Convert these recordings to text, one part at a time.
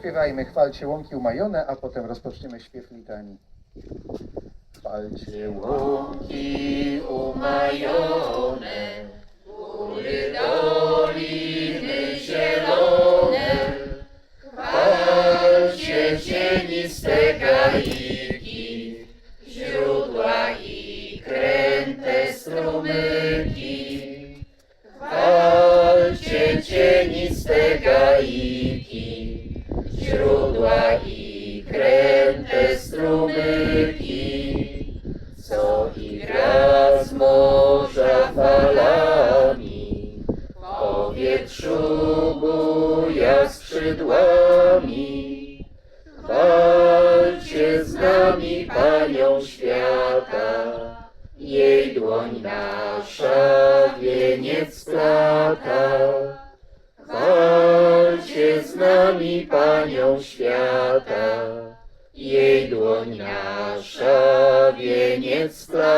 Śpiewajmy chwalcie łąki umajone, a potem rozpoczniemy śpiew litanii. Chwalcie łąki umajone,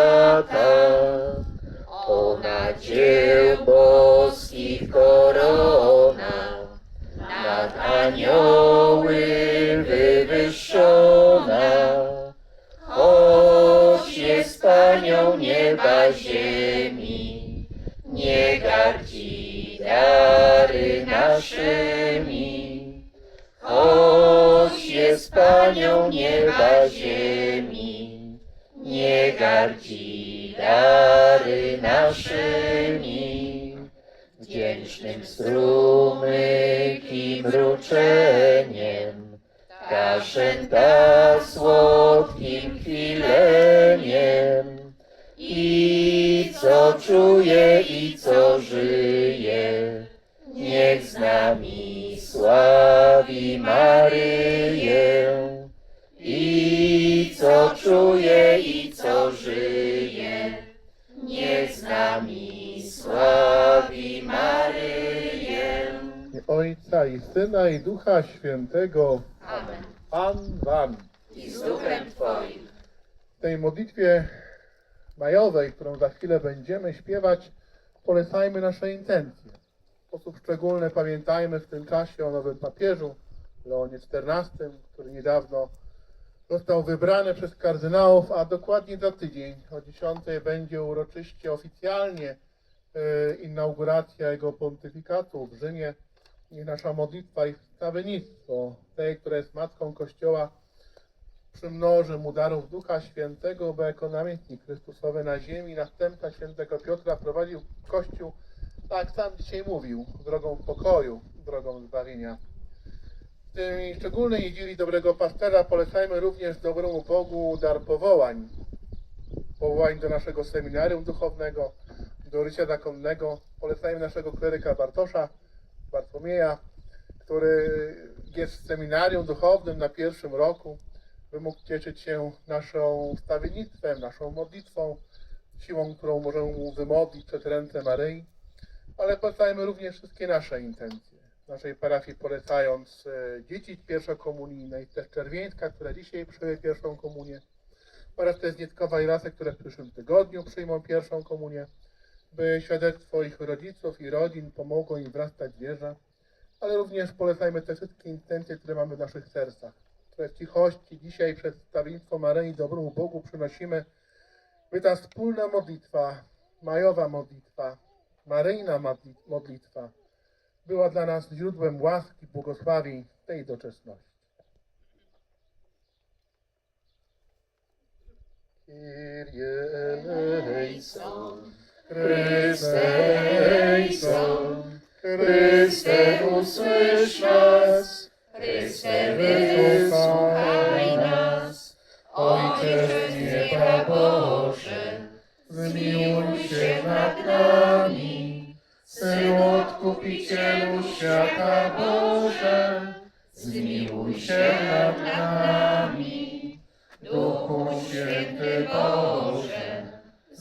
splata. Ona dzieł boskich korona, nad anioły wywyższona. Choć jest Panią nieba ziemi, nie gardzi dary naszymi. Choć jest Panią nieba ziemi, gardzi dary naszymi. Wdzięcznym strumyki mruczeniem, kaszenta słodkim chwileniem. I co czuje, i co żyje, niech z nami sławi Maryję. Ojca i Syna i Ducha Świętego. Amen. Pan Wam. I z duchem Twoim. W tej modlitwie majowej, którą za chwilę będziemy śpiewać, polecajmy nasze intencje. W sposób szczególny pamiętajmy w tym czasie o nowym papieżu, Leonie XIV, który niedawno został wybrany przez kardynałów, a dokładnie za tydzień o 10 będzie uroczyście oficjalnie e, inauguracja jego pontyfikatu w Rzymie. Niech nasza modlitwa i wstawiennictwo, tej, która jest Matką Kościoła, przymnoży mu darów Ducha Świętego, bo jako namiętnik Chrystusowy na ziemi, następca świętego Piotra prowadził Kościół, tak sam dzisiaj mówił, drogą pokoju, drogą zbawienia. W tej szczególnej niedzieli dobrego pastera polecajmy również dobremu Bogu dar powołań. Powołań do naszego seminarium duchownego, do życia zakonnego. Polecajmy naszego kleryka Bartosza, Bartłomieja, który jest w seminarium duchownym na pierwszym roku, by mógł cieszyć się naszą wstawiennictwem, naszą modlitwą, siłą, którą możemy mu wymodlić przed ręce Maryi, ale polecajmy również wszystkie nasze intencje. W naszej parafii polecając e, dzieci pierwszokomunijnej, też Czerwieńska, która dzisiaj przyjęły pierwszą komunię, oraz też Nieckowa i Lasek, które w przyszłym tygodniu przyjmą pierwszą komunię, by świadectwo ich rodziców i rodzin pomogło im wrastać w wierze, ale również polecajmy te wszystkie intencje, które mamy w naszych sercach, które w cichości dzisiaj przed stawiennictwo Maryi dobremu Bogu przynosimy, by ta wspólna modlitwa, majowa modlitwa, maryjna modli- modlitwa była dla nas źródłem łaski, błogosławień tej doczesności. Kyrie eleison, Chryste eleison, Chryste usłysz nas, Chryste, wysłuchaj nas. Ojcze z nieba Boże, zmiłuj się nad nami, Synu Odkupicielu świata Boże, zmiłuj się nad nami. Duchu Święty Boże,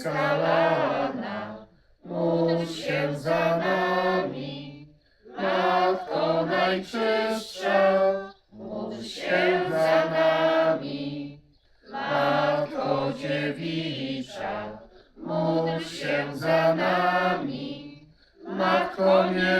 Nieskalana, módl się za nami. Matko najczystsza, Módl się za nami. Matko dziewicza, módl się za nami. Matko nienaruszona,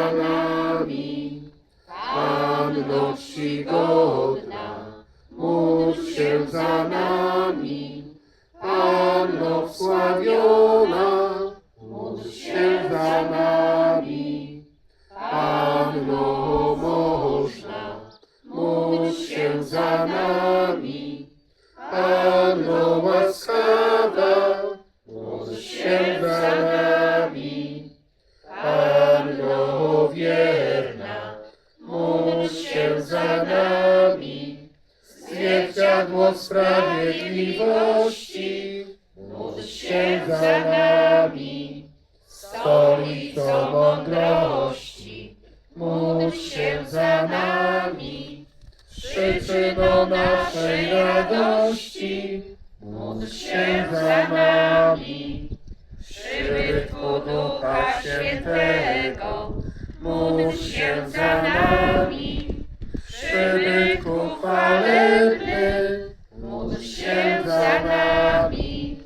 nami. Przybytku Ducha Świętego, módl się za nami. Przybytku chwalebny, Módl się za nami.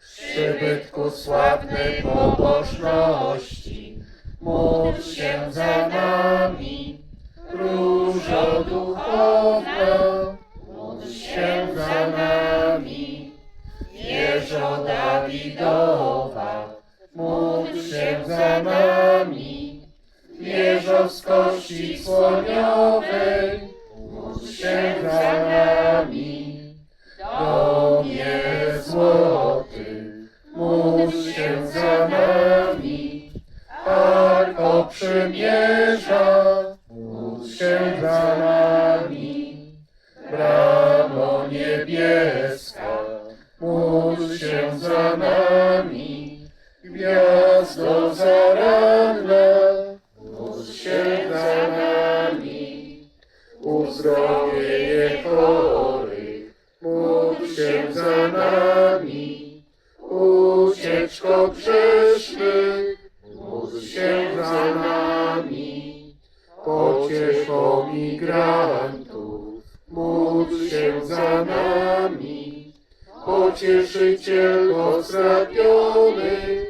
przybytku sławnej pobożności, módl się za nami. Różo duchowna, Módl się za nami. Wieżo Dawidowa, módl się za nami. Wieżo z kości słoniowej, módl się za nami. Domie złoty, módl się za nami. Arko przymierza, módl się za nami. Bramo niebieska, módl się. Gwiazdo zaranna, módl się za nami. Uzdrowienie chorych, módl się za nami. Ucieczko grzesznych, módl się za nami. Pocieszą migrantów, módl się za nami. Pocieszyciel strapionych, módl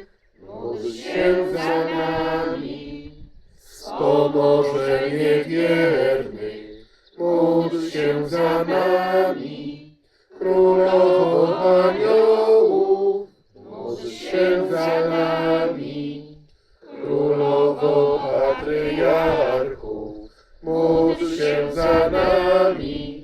się za nami. Wspomoże niewiernych, módl się za nami. Królowo aniołów, módl się za nami. Królowo patriarchów, módl się za nami.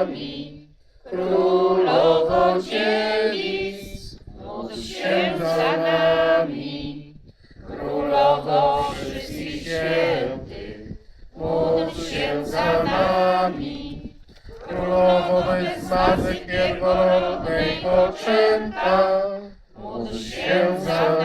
Nami. Królowo dziewic, módl się za nami. Królowo wszystkich świętych, módl się za nami. Królowo bez zmazy pierworodnej poczęta, módl się za nami.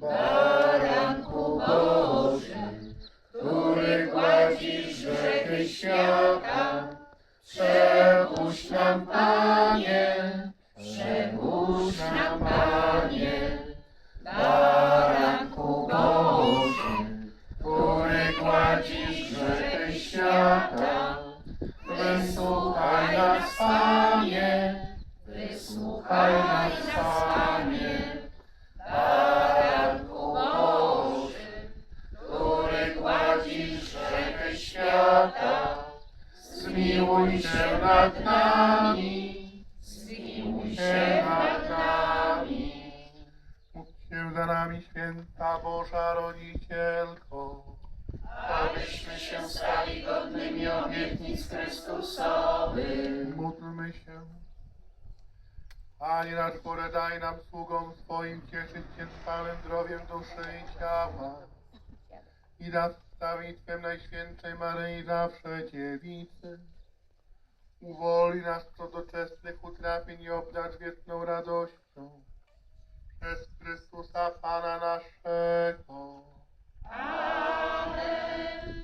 Bye. Się nad nami, zmiłuj się nad nami. módl się za nami, święta Boża Rodzicielko. Abyśmy się stali godnymi obietnic Chrystusowych. Módlmy się. Panie nasz, porę daj nam sługom swoim cieszyć się trwałym zdrowiem duszy i ciała. I nad stawitwem Najświętszej Maryi zawsze dziewicy. Uwoli nas co doczesnych utrapień i obdarz wieczną radością. Przez Chrystusa Pana naszego. Amen.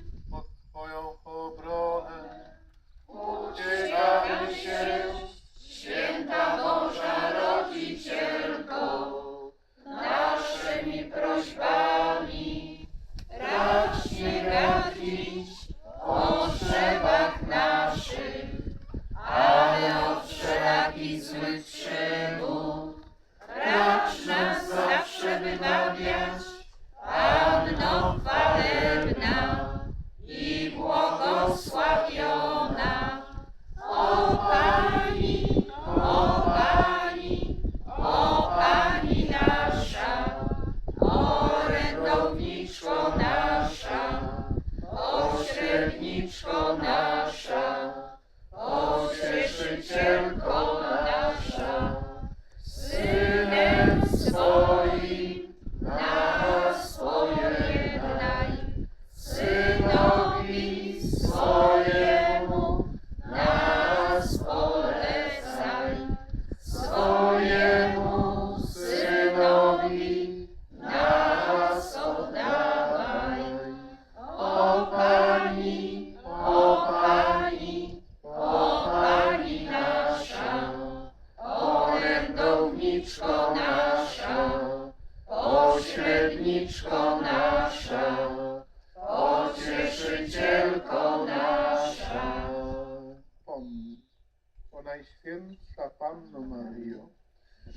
Najświętsza Panno Maryjo,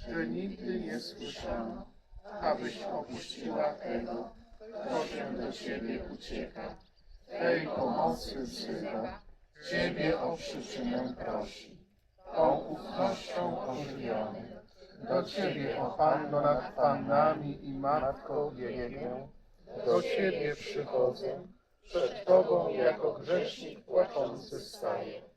że nigdy nie słyszano, abyś opuściła tego, kto się do Ciebie ucieka. Tej pomocy wzywa, Ciebie o przyczynę prosi. Tą ufnością ożywiony, do Ciebie, o Panno nad Pannami i Matko biegę, do Ciebie przychodzę, przed Tobą jako grzesznik płaczący staję.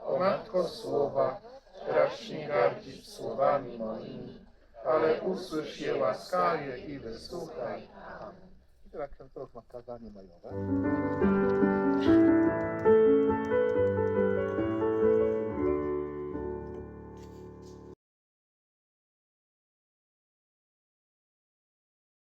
O Matko Słowa, racz nie gardzić słowami moimi, ale usłysz je łaskawie i wysłuchaj. Amen. I teraz ksiądz ma kazanie majowe.